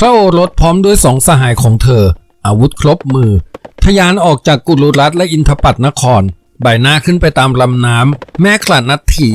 พระโอรสพร้อมด้วยสองสหายของเธอ อาวุธครบมือ ทยานออกจากกุลุรัตและอินทปัตนคร ใบหน้าขึ้นไปตามลำน้ำแม่ขลัดนัดที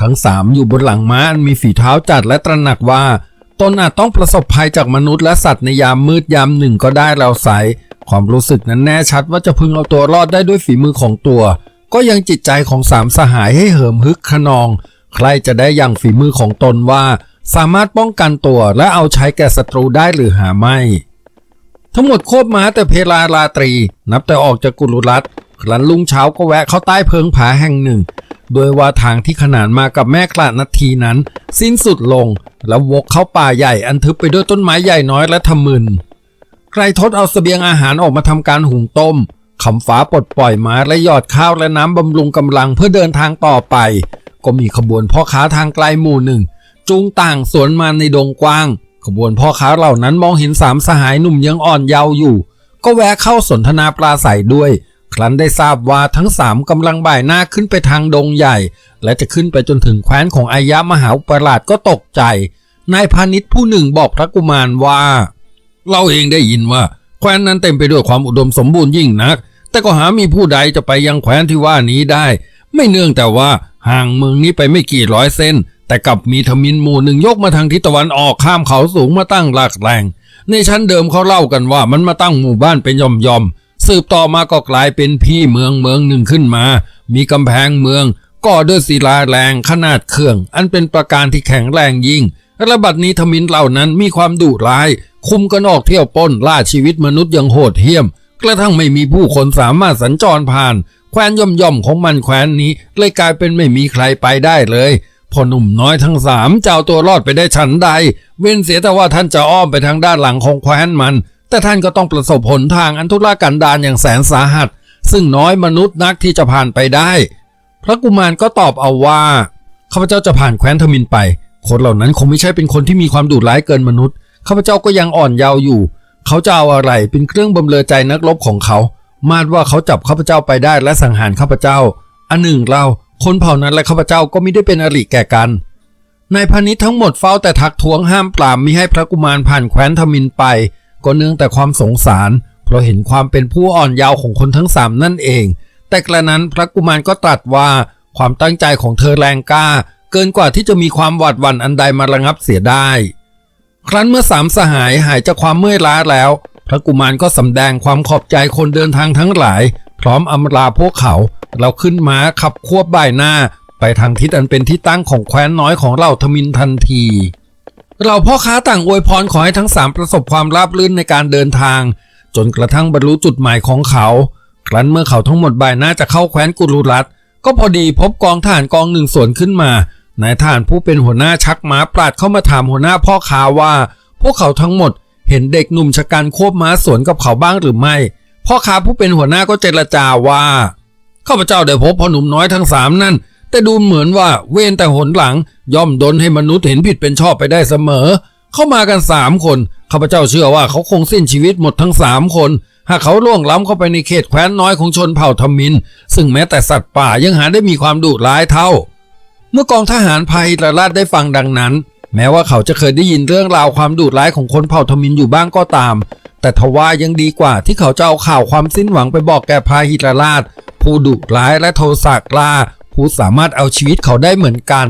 ทั้งสามอยู่บนหลังม้าอันมีฝีเท้าจัดและตระหนักว่า ตนอาจต้องประสบภัยจากมนุษย์และสัตว์ในยามมืดยามหนึ่งก็ได้เราใสความรู้สึกนั้นแน่ชัดว่าจะพึงเอาตัวรอดได้ด้วยฝีมือของตัว ก็ยังจิตใจของสามสหายให้เหิมฮึกขนอง ใครจะได้อย่างฝีมือของตนว่า สามารถป้องกันตัวและเอาใช้แก่ศัตรูได้หรือหาไม่ ทั้งหมดโคบม้าแต่เพลาราตรี นับแต่ออกจากกุลุรัตครั้นลุงเช้าก็แวะเข้าใต้เพิงผาแห่งหนึ่ง โดยว่าทางที่ขนานมากับแม่คลานาทีนั้น สิ้นสุดลง แล้ววกเข้าป่าใหญ่อันทึบไปด้วยต้นไม้ใหญ่น้อยและทะมึน ใครทดเอาเสบียงอาหารออกมาทำการหุงต้มขำฟ้าปลดปล่อยม้าและหยอดข้าวและน้ำบำรุงกำลังเพื่อเดินทางต่อไป ก็มีขบวนพ่อค้าทางไกลหมู่หนึ่ง จูงต่างสวนมาในดงกว้าง ขบวนพ่อค้าเหล่านั้นมองเห็นสามสหายหนุ่มยังอ่อนเยาว์อยู่ ก็แวะเข้าสนทนาปราศัยด้วย ครั้นได้ทราบว่าทั้งสามกำลังบ่ายหน้าขึ้นไปทางดงใหญ่ และจะขึ้นไปจนถึงแคว้นของอายะมหาอุปราชก็ตกใจ นายพาณิชย์ผู้หนึ่งบอกพระกุมารว่า เราเองได้ยินว่า แคว้นนั้นเต็มไปด้วยความอุดมสมบูรณ์ยิ่งนัก แต่ก็หามีผู้ใดจะไปยังแคว้นที่ว่านี้ได้ ไม่เนื่องแต่ว่าห่างเมืองนี้ไปไม่กี่ร้อยเส้น แต่กลับมีทมินหมู่หนึ่งยกมาทางทิศตะวันออกข้ามเขาสูงมาตั้งหลักแหล่งในชั้นเดิมเขาเล่ากันว่ามันมาตั้งหมู่บ้านเป็นย่อมยอมๆสืบต่อมาก็กลายเป็นพี่เมืองเมืองหนึ่งขึ้นมา มีกำแพงเมืองก่อด้วยศิลาแรงขนาดเครื่อง อันเป็นประการที่แข็งแรงยิ่งระบัดนี้ทมินเหล่านั้นมีความดุร้าย คุมกันออกเที่ยวป้นล่าชีวิตมนุษย์อย่างโหดเหี้ยม กระทั่งไม่มีผู้คนสามารถสัญจรผ่าน แคว้นย่อมย่อมๆของมันแคว้นนี้เลยกลายเป็นไม่มีใครไปได้เลย พอหนุ่มน้อยทั้งสามเจ้าตัวรอดไปได้ฉันใด เว้นเสียแต่ว่าท่านจะอ้อมไปทางด้านหลังของแคว้นมัน แต่ท่านก็ต้องประสบผลทางอันทุรกันดารอย่างแสนสาหัส ซึ่งน้อยมนุษย์นักที่จะผ่านไปได้ พระกุมารก็ตอบเอาว่าข้าพเจ้าจะผ่านแคว้นทมินไป คนเหล่านั้นคงไม่ใช่เป็นคนที่มีความดุร้ายเกินมนุษย์ข้าพเจ้าก็ยังอ่อนเยาว์อยู่ เขาจะเอาอะไรเป็นเครื่องบำเรอใจนักรบของเขา มาดว่าเขาจับข้าพเจ้าไปได้และสังหารข้าพเจ้า อันหนึ่งเรา คนเผ่านั้นและข้าพเจ้าก็ไม่ได้เป็นอริแก่กันนายพาณิชย์ทั้งหมดเฝ้าแต่ทักท้วงห้ามปรามมิให้พระกุมารผ่านแคว้นทมินไป ก็เนื่องแต่ความสงสาร เพราะเห็นความเป็นผู้อ่อนเยาว์ของคนทั้งสามนั่นเอง แต่กระนั้นพระกุมารก็ตรัสว่าความตั้งใจของเธอแรงกล้า เกินกว่าที่จะมีความหวาดหวั่นอันใดมาระงับเสียได้ ครั้นเมื่อสามสหายหายจากความเมื่อยล้าแล้ว พระกุมารก็สำแดงความขอบใจคนเดินทางทั้งหลาย พร้อมอำลาพวกเขา เราขึ้นม้าขับควบบ่ายหน้า ไปทางทิศอันเป็นที่ตั้งของแคว้นน้อยของเราทมินทันที เราพ่อค้าต่างอวยพรขอให้ทั้งสามประสบความราบรื่นในการเดินทาง จนกระทั่งบรรลุจุดหมายของเขา ครั้นเมื่อเขาทั้งหมดบ่ายหน้าจะเข้าแคว้นกุลุรัตก็พอดีพบกองทหารกองหนึ่งสวนขึ้นมานายทหารผู้เป็นหัวหน้าชักม้าปราดเข้ามาถามหัวหน้าพ่อค้าว่า พวกเขาทั้งหมดเห็นเด็กหนุ่มชะกันควบม้าสวนกับเขาบ้างหรือไม่ พ่อค้าผู้เป็นหัวหน้าก็เจรจาว่าข้าพเจ้าได้พบพ่อหนุ่มน้อยทั้งสามนั่น แต่ดูเหมือนว่าเว้นแต่หนหลัง ย่อมดนให้มนุษย์เห็นผิดเป็นชอบไปได้เสมอ เข้ามากันสามคนข้าพเจ้าเชื่อว่าเขาคงสิ้นชีวิตหมดทั้งสามคน หากเขาล่วงล้ำเข้าไปในเขตแคว้นน้อยของชนเผ่าทมิน ซึ่งแม้แต่สัตว์ป่ายังหาได้มีความดุร้ายเท่า เมื่อกองทหารภัยระลาดได้ฟังดังนั้น แม้ว่าเขาจะเคยได้ยินเรื่องราวความดุร้ายของคนเผ่าทมินอยู่บ้างก็ตาม แต่ทว่ายังดีกว่าที่เขาจะเอาข่าวความสิ้นหวังไปบอกแก่พาหิรราช ผู้ดุร้ายและโทสะกล้า ผู้สามารถเอาชีวิตเขาได้เหมือนกัน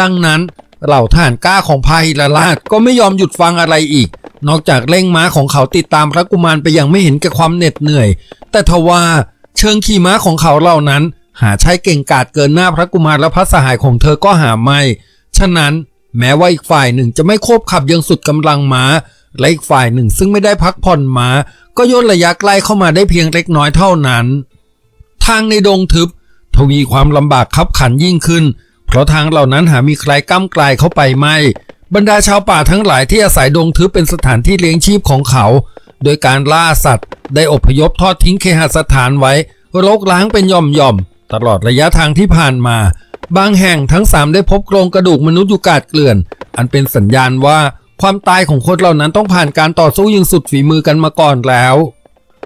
ดังนั้นเหล่าทหารกล้าของพาหิรราชก็ไม่ยอมหยุดฟังอะไรอีก นอกจากเร่งม้าของเขาติดตามพระกุมารไปอย่างไม่เห็นแก่ความเหน็ดเหนื่อย แต่ทว่าเชิงขี่ม้าของเขาเหล่านั้น หาใช้เก่งกาจเกินหน้าพระกุมารและพระสหายของเธอก็หาไม่ ฉะนั้นแม้ว่าอีกฝ่ายหนึ่งจะไม่โคบขับยังสุดกำลังม้า และอีกฝ่ายหนึ่งซึ่งไม่ได้พักผ่อนมา ก็ย่นระยะใกล้เข้ามาได้เพียงเล็กน้อยเท่านั้น ทางในดงทึบ ทวีความลำบากขับขันยิ่งขึ้น เพราะทางเหล่านั้นหามีใครก้ำกลายเข้าไปไม่ บรรดาชาวป่าทั้งหลายที่อาศัยดงทึบเป็นสถานที่เลี้ยงชีพของเขา โดยการล่าสัตว์ ได้อพยพทอดทิ้งเคหสถานไว้รกล้างเป็นย่อมย่อมตลอดระยะทางที่ผ่านมา บางแห่งทั้งสามได้พบโครงกระดูกมนุษย์อยู่กาดเกลื่อน อันเป็นสัญญาณว่า ความตายของคนเหล่านั้นต้องผ่านการต่อสู้ยิงสุดฝีมือกันมาก่อนแล้ว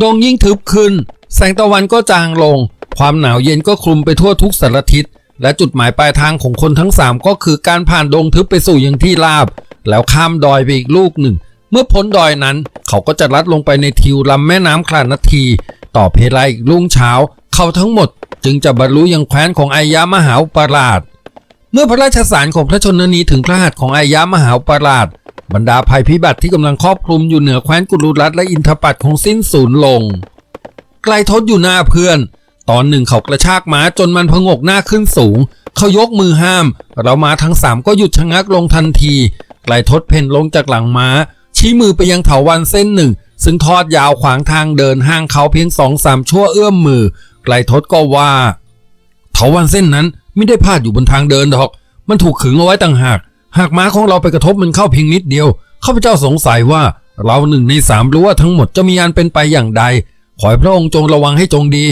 ดงยิ่งทึบขึ้น แสงตะวันก็จางลง ความหนาวเย็นก็คลุมไปทั่วทุกสารทิศ และจุดหมายปลายทางของคนทั้งสามก็คือการผ่านดงทึบไปสู่ยังที่ราบ แล้วข้ามดอยไปอีกลูกหนึ่ง เมื่อพ้นดอยนั้น เขาก็จะลัดลงไปในทิวลำแม่น้ำคลานาที ต่อเพลาอีกรุ่งเช้า เขาทั้งหมด จึงจะบรรลุยังแคว้นของอายามหาอุปราช มื่อพระราชสารของพระชนนีถึงพระหัตถ์ของอายามหาอุปราชบรรดาภัยพิบัติที่กำลังครอบคลุมอยู่เหนือแคว้นกุลุรัตและอินทปัตคงสิ้นสูญลง ไกลทศอยู่หน้าเพื่อน ตอนหนึ่งเขากระชากม้าจนมันพงกหน้าขึ้นสูง เขายกมือห้าม เราม้าทั้งสามก็หยุดชะงักลงทันที ไกลทศเพ่นลงจากหลังม้า ชี้มือไปยังเถาวันเส้นหนึ่ง ซึ่งทอดยาวขวางทางเดินห่างเขาเพียงสองสามชั่วเอื้อมมือ ไกลทศก็ว่า เถาวันเส้นนั้น ไม่ได้พาดอยู่บนทางเดินดอก มันถูกขึงเอาไว้ต่างหาก หากม้าของเราไปกระทบมันเข้าเพียงนิดเดียวข้าพเจ้าสงสัยว่าเราหนึ่งในสามรู้ว่าทั้งหมดจะมีอันเป็นไปอย่างใด ขอให้พระองค์จงระวังให้จงดี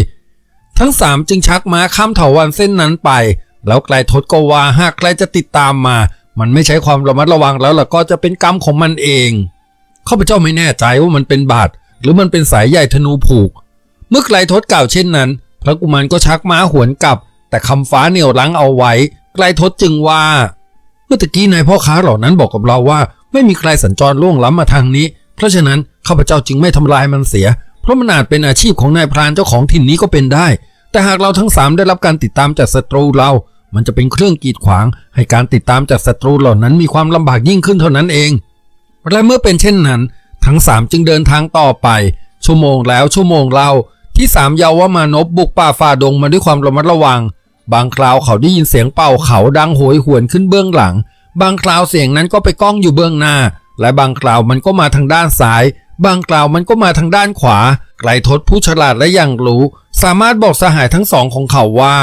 ทั้งสามจึงชักม้าข้ามเถาวันเส้นนั้นไป แล้วไกลทศก็ว่าหากใครจะติดตามมา มันไม่ใช้ความระมัดระวังแล้วล่ะก็จะเป็นกรรมของมันเองข้าพเจ้าไม่แน่ใจว่ามันเป็นบาดหรือมันเป็นสายใยธนูผูก เมื่อไกลทศกล่าวเช่นนั้น พระกุมารก็ชักม้าหวนกลับ แต่คำฟ้าเหนี่ยวรั้งเอาไว้ ไกลทศจึงว่า เมื่อตะกี้นายพ่อค้าเหล่านั้นบอกกับเราว่า ไม่มีใครสัญจรล่วงล้ำมาทางนี้ เพราะฉะนั้นข้าพเจ้าจึงไม่ทำลายมันเสีย เพราะมันอาจเป็นอาชีพของนายพรานเจ้าของถิ่นนี้ก็เป็นได้ แต่หากเราทั้งสามได้รับการติดตามจากศัตรูเรา มันจะเป็นเครื่องกีดขวาง ให้การติดตามจากศัตรูเหล่านั้นมีความลำบากยิ่งขึ้นเท่านั้นเอง และเมื่อเป็นเช่นนั้น ทั้งสามจึงเดินทางต่อไป ชั่วโมงแล้วชั่วโมงเล่าที่สามเยาวมานพบุกป่าฝ่าดงมาด้วยความระมัดระวัง บางคราวเขาได้ยินเสียงเป่าเขาดังโหยหวนขึ้นเบื้องหลัง บางคราวเสียงนั้นก็ไปก้องอยู่เบื้องหน้า และบางคราวมันก็มาทางด้านซ้าย บางคราวมันก็มาทางด้านขวา ไกลทศผู้ฉลาดและอย่างรู้ สามารถบอกสหายทั้งสองของเขาว่า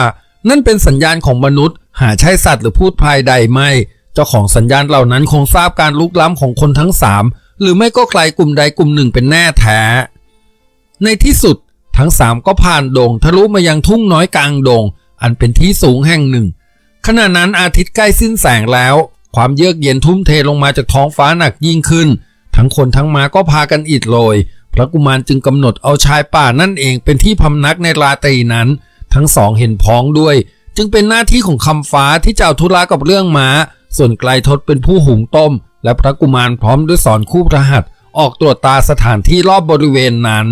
นั่นเป็นสัญญาณของมนุษย์ หาใช่สัตว์หรือพูดพายใดไม่ เจ้าของสัญญาณเหล่านั้นคงทราบการลุกล้ำของคนทั้งสามหรือไม่ก็ใครกลุ่มใดกลุ่มหนึ่งเป็นแน่แท้ ในที่สุดทั้งสามก็ผ่านดงทะลุมายังทุ่งน้อยกลางดง อันเป็นที่สูงแห่งหนึ่ง ขณะนั้นอาทิตย์ใกล้สิ้นแสงแล้ว ความเยือกเย็นทุ่มเทลงมาจากท้องฟ้าหนักยิ่งขึ้น ทั้งคนทั้งม้าก็พากันอิดโรยพระกุมารจึงกำหนดเอาชายป่านั่นเองเป็นที่พำนักในราตรีนั้น ทั้งสองเห็นพ้องด้วย จึงเป็นหน้าที่ของคำฟ้าที่จะเอาธุระกับเรื่องม้า ส่วนไกลทศเป็นผู้หุงต้ม และพระกุมารพร้อมด้วยสอนคู่พระหัตออกตรวจตาสถานที่รอบบริเวณนั้น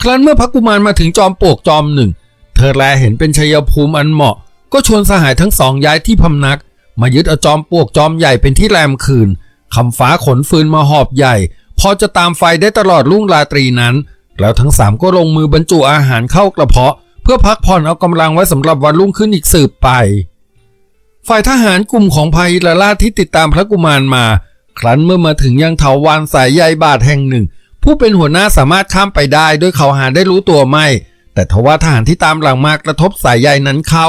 ครั้นเมื่อพระกุมารมาถึงจอมปลวกจอมหนึ่ง เธอแลเห็นเป็นชัยภูมิอันเหมาะ ก็ชวนสหายทั้งสองย้ายที่พำนัก มายึดเอาจอมปลวกจอมใหญ่เป็นที่แรมคืนคำฟ้าขนฟืนมาหอบใหญ่ พอจะตามไฟได้ตลอดรุ่งราตรีนั้น แล้วทั้งสามก็ลงมือบรรจุอาหารเข้ากระเพาะ เพื่อพักผ่อนเอากำลังไว้สำหรับวันรุ่งขึ้นอีกสืบไป ฝ่ายทหารกลุ่มของภัยละลาที่ติดตามพระกุมารมา ครั้นเมื่อมาถึงยังเถาวานสายใยบาทแห่งหนึ่ง ผู้เป็นหัวหน้าสามารถข้ามไปได้โดยเขาหาได้รู้ตัวไม่ แต่ทว่าทหารที่ตามหลังมากระทบสายใยนั้นเข้า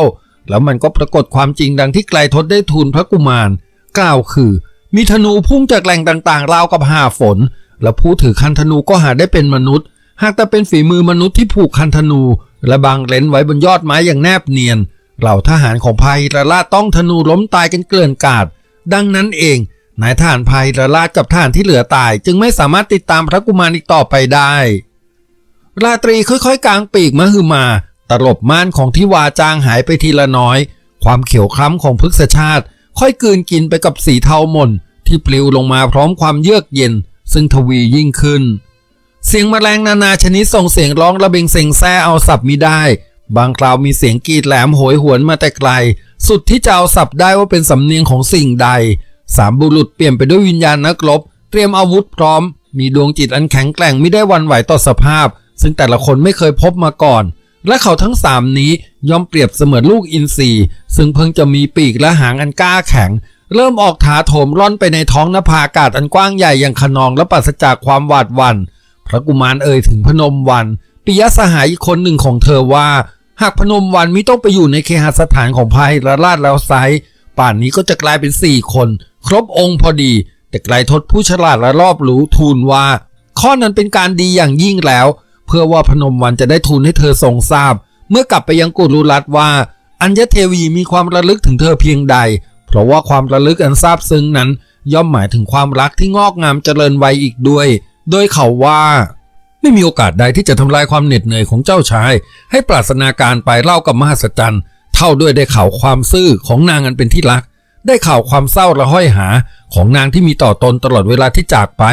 แล้วมันก็ปรากฏความจริงดังที่ไกลทศได้ทูลพระกุมาร กล่าวคือ มีธนูพุ่งจากแหล่งต่างๆ ราวกับหาฝน และผู้ถือคันธนูก็หาได้เป็นมนุษย์ หากแต่เป็นฝีมือมนุษย์ที่ผูกคันธนู และบางเลนไว้บนยอดไม้อย่างแนบเนียน เหล่าทหารของภัยระลาดต้องธนูล้มตายกันเกลื่อนกาด ดังนั้นเองนายทหารภัยระลาดกับทหารที่เหลือตาย จึงไม่สามารถติดตามพระกุมารอีกต่อไปได้ ราตรีค่อยๆกลางปีกมหึมา ตลบม่านของที่วาจางหายไปทีละน้อย ความเขียวคล้ำของพฤกษชาติ ค่อยกืนกินไปกับสีเทาหม่นที่ปลิวลงมาพร้อมความเยือกเย็น ซึ่งทวียิ่งขึ้น เสียงแมลงนานาชนิดส่งเสียงร้องระเบงเซ็งแซ่เอาสับมิได้ บางคราวมีเสียงกรีดแหลมโหยหวนมาแต่ไกล สุดที่จะเอาสับได้ว่าเป็นสำเนียงของสิ่งใด สามบุรุษเปลี่ยนไปด้วยวิญญาณนักรบ เตรียมอาวุธพร้อม มีดวงจิตอันแข็งแกร่งไม่ได้วันไหวต่อสภาพ ซึ่งแต่ละคนไม่เคยพบมาก่อน และเขาทั้งสามนี้ย่อมเปรียบเสมือนลูกอินทรีซึ่งเพิ่งจะมีปีกและหางอันกล้าแข็ง เริ่มออกถาโถมร่อนไปในท้องนภาอากาศอันกว้างใหญ่อย่างขนองและปราศจากความหวาดหวัน่นพระกุมารเอ่ยถึงพนมวันปิยสหายอีกคนหนึ่งของเธอว่า หากพนมวันมิต้องไปอยู่ในเคหสถานของภัยละลาดแล้วไซป่านนี้ก็จะกลายเป็นสี่คน ครบองค์พอดี แต่ไกลทศผู้ฉลาดและรอบรู้ทูลว่า ข้อนั้นเป็นการดีอย่างยิ่งแล้ว พื่อว่าพนมวันจะได้ทูลให้เธอทรงทราบ เมื่อกลับไปยังกุลุรัตว่า อัญญเทวีมีความระลึกถึงเธอเพียงใด เพราะว่าความระลึกอันซาบซึ้งนั้น ย่อมหมายถึงความรักที่งอกงามเจริญวัยอีกด้วย โดยเขาว่า ไม่มีโอกาสใดที่จะทำลายความเหน็ดเหนื่อยของเจ้าชาย ให้ปราศนาการไปเล่ากับมหัศจรรย์เท่าด้วยได้ข่าวความซื่อของนางอันเป็นที่รัก ได้ข่าวความเศร้าระห้อยหาของนางที่มีต่อตนตลอดเวลาที่จากไป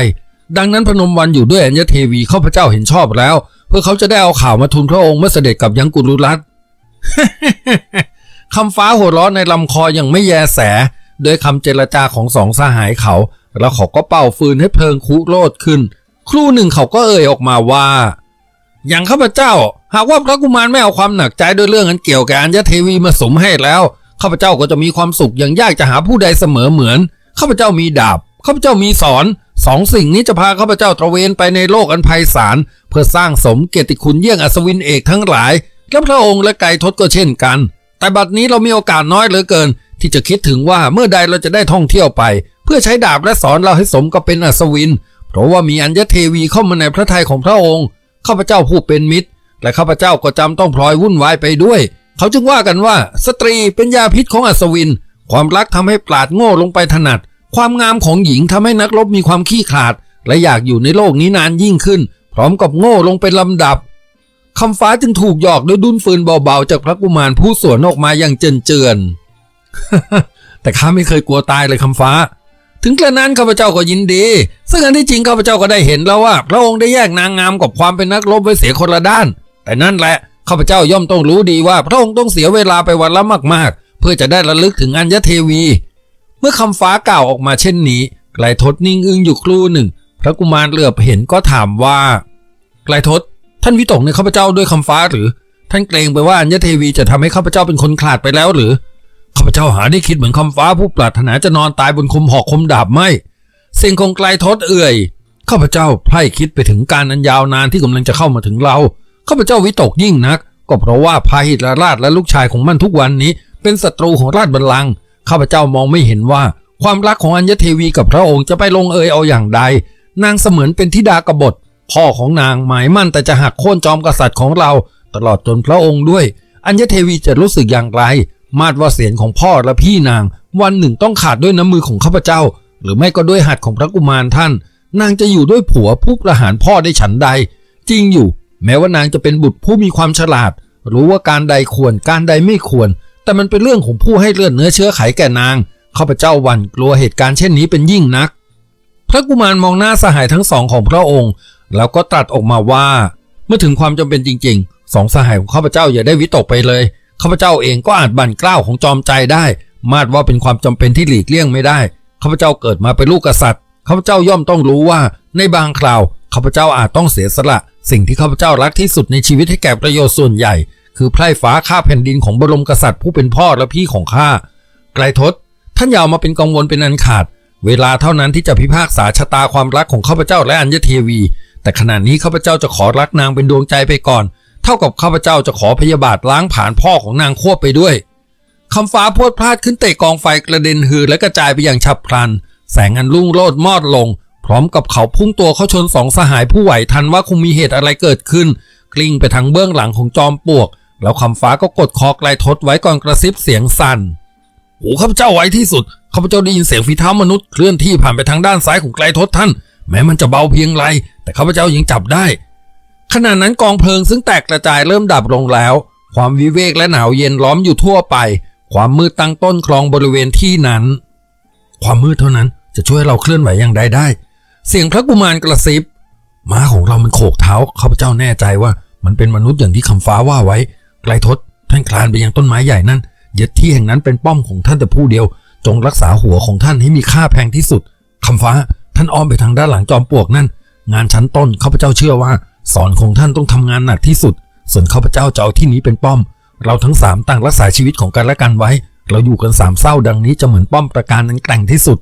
ดังนั้นพนมวันอยู่ด้วยอัญเทวีข้าพเจ้าเห็นชอบแล้ว เพื่อเขาจะได้เอาข่าวมาทูลพระองค์เมื่อเสด็จกับยังกุลุรัตคำฟ้าหัวเราะในลำคออย่างไม่แยแสโดยคำเจรจาของสองสหายเขา แล้วเขาก็เป่าฟืนให้เพลิงคุโรดขึ้น ครู่หนึ่งเขาก็เอ่ยออกมาว่า อย่างข้าพเจ้า หากว่าพระกุมารไม่เอาความหนักใจด้วยเรื่องอันเกี่ยวกับอัญเทวีมาสมให้แล้วข้าพเจ้าก็จะมีความสุขอย่างยากจะหาผู้ใดเสมอเหมือนข้าพเจ้ามีดาบข้าพเจ้ามีสอน สองสิ่งนี้จะพาข้าพเจ้าตระเวนไปในโลกอันไพศาลเพื่อสร้างสมเกียรติคุณเยี่ยงอัศวินเอกทั้งหลายและพระองค์และไก่ทศก็เช่นกัน แต่บัดนี้เรามีโอกาสน้อยเหลือเกิน ที่จะคิดถึงว่าเมื่อใดเราจะได้ท่องเที่ยวไป เพื่อใช้ดาบและสอนเราให้สมกับเป็นอัศวิน เพราะว่ามีอัญญเทวีเข้ามาในพระทัยของพระองค์ข้าพเจ้าผู้เป็นมิตร และข้าพเจ้าก็จำต้องพลอยวุ่นวายไปด้วย เขาจึงว่ากันว่า สตรีเป็นยาพิษของอัศวิน ความรักทำให้ปราดโง่ลงไปถนัด ความงามของหญิงทำให้นักรบมีความขี้ขลาด และอยากอยู่ในโลกนี้นานยิ่งขึ้น พร้อมกับโง่ลงเป็นลำดับคำฟ้าจึงถูกหยอกด้วยดุนฟืนเบาๆ จากพระกุมารผู้สวนออกมาอย่างเจินเจือนแต่ข้าไม่เคยกลัวตายเลยคำฟ้า ถึงกระนั้นข้าพเจ้าก็ยินดี ซึ่งอันที่จริงข้าพเจ้าก็ได้เห็นแล้วว่า พระองค์ได้แยกนางงามกับความเป็นนักรบไว้เสียคนละด้าน แต่นั่นแหละข้าพเจ้าย่อมต้องรู้ดีว่า พระองค์ต้องเสียเวลาไปวันละมากๆ เพื่อจะได้ระลึกถึงอัญเทวี เมื่อคำฟ้ากล่าวออกมาเช่นนี้ไกลทศนิ่งอึ้งอยู่ครู่หนึ่ง พระกุมารเหลือบเห็นก็ถามว่า ไกลทศท่านวิตกในข้าพเจ้าด้วยคำฟ้าหรือ ท่านเกรงไปว่าอัญเทวีจะทำให้ข้าพเจ้าเป็นคนขลาดไปแล้วหรือข้าพเจ้าหาได้คิดเหมือนคำฟ้าผู้ปรารถนาจะนอนตายบนคมหอกคมดาบไม่เสียงของไกลทศเอื่อยข้าพเจ้าไพร่คิดไปถึงการอันยาวนานที่กำลังจะเข้ามาถึงเราข้าพเจ้าวิตกยิ่งนัก ก็เพราะว่าพาหิตรราชและลูกชายของมันทุกวันนี้ เป็นศัตรูของราชบัลลังก์ ข้าพเจ้ามองไม่เห็นว่า ความรักของอัญญเทวีกับพระองค์จะไปลงเอยเอาอย่างใด นางเสมือนเป็นธิดากบฏ พ่อของนางหมายมั่นแต่จะหักโค่นจอมกษัตริย์ของเรา ตลอดจนพระองค์ด้วย อัญญเทวีจะรู้สึกอย่างไร มาดว่าเสียงของพ่อและพี่นาง วันหนึ่งต้องขาดด้วยน้ำมือของข้าพเจ้า หรือไม่ก็ด้วยหัตถ์ของพระกุมารท่าน นางจะอยู่ด้วยผัวผู้ประหารพ่อได้ฉันใด จริงอยู่ แม้ว่านางจะเป็นบุตรผู้มีความฉลาด รู้ว่าการใดควรการใดไม่ควร แต่มันเป็นเรื่องของผู้ให้เลือดเนื้อเชื้อไขแก่นางข้าพเจ้าหวั่นกลัวเหตุการณ์เช่นนี้เป็นยิ่งนัก พระกุมารมองหน้าสหายทั้งสองของพระองค์ แล้วก็ตรัสออกมาว่า เมื่อถึงความจำเป็นจริงๆสองสหายของข้าพเจ้าอย่าได้วิตกไปเลยข้าพเจ้าเองก็อาจบั่นกล้าวของจอมใจได้ มาดว่าเป็นความจำเป็นที่หลีกเลี่ยงไม่ได้ข้าพเจ้าเกิดมาเป็นลูกกษัตริย์ข้าพเจ้าย่อมต้องรู้ว่า ในบางคราวข้าพเจ้าอาจต้องเสียสละ สิ่งที่ข้าพเจ้ารักที่สุดในชีวิตให้แก่ประโยชน์ส่วนใหญ่ คือไพร่ฟ้าข้าแผ่นดินของบรมกษัตริย์ผู้เป็นพ่อและพี่ของข้า ไกลทศ ท่านอย่ามาเป็นกังวลเป็นอันขาด เวลาเท่านั้นที่จะพิพากษาชะตาความรักของข้าพเจ้าและอัญญเทวี แต่ขณะนี้ข้าพเจ้าจะขอรักนางเป็นดวงใจไปก่อน เท่ากับข้าพเจ้าจะขอพยาบาทล้างผ่านพ่อของนางควบไปด้วยคำฟ้าพวดพลาดขึ้นเตะกองไฟกระเด็นหือและกระจายไปอย่างฉับพลัน แสงอันรุ่งโรจน์มอดลง พร้อมกับเขาพุ่งตัวเข้าชนสองสหายผู้ไหวทันว่าคงมีเหตุอะไรเกิดขึ้น กลิ้งไปทางเบื้องหลังของจอมปลวก แล้วคำฟ้าก็กดคอไกลทศไว้ก่อนกระซิบเสียงสั่นโอ้ข้าพเจ้าไวที่สุดข้าพเจ้าได้ยินเสียงฝีเท้ามนุษย์เคลื่อนที่ผ่านไปทางด้านซ้ายของไกลทศท่าน แม้มันจะเบาเพียงไร แต่ข้าพเจ้ายังจับได้ ขณะนั้นกองเพลิงซึ่งแตกกระจายเริ่มดับลงแล้ว ความวิเวกและหนาวเย็นล้อมอยู่ทั่วไป ความมืดตั้งต้นคลองบริเวณที่นั้น ความมืดเท่านั้นจะช่วยเราเคลื่อนไหวอย่างใดได้ เสียงพระกุมารกระซิบม้าของเรามันโขกเท้าข้าพเจ้าแน่ใจว่า มันเป็นมนุษย์อย่างที่คำฟ้าว่าไว้ ไกลทศท่านคลานไปยังต้นไม้ใหญ่นั่นยึดที่แห่งนั้นเป็นป้อมของท่านแต่ผู้เดียว จงรักษาหัวของท่านให้มีค่าแพงที่สุดคำฟ้าท่านอ้อมไปทางด้านหลังจอมปลวกนั่น งานชั้นต้นข้าพเจ้าเชื่อว่า สอนของท่านต้องทำงานหนักที่สุด ส่วนข้าพเจ้าจะเอาที่นี้เป็นป้อม เราทั้งสามต่างรักษาชีวิตของกันและกันไว้ เราอยู่กันสามเศร้าดังนี้จะเหมือนป้อมประการนั้นแกร่งที่สุด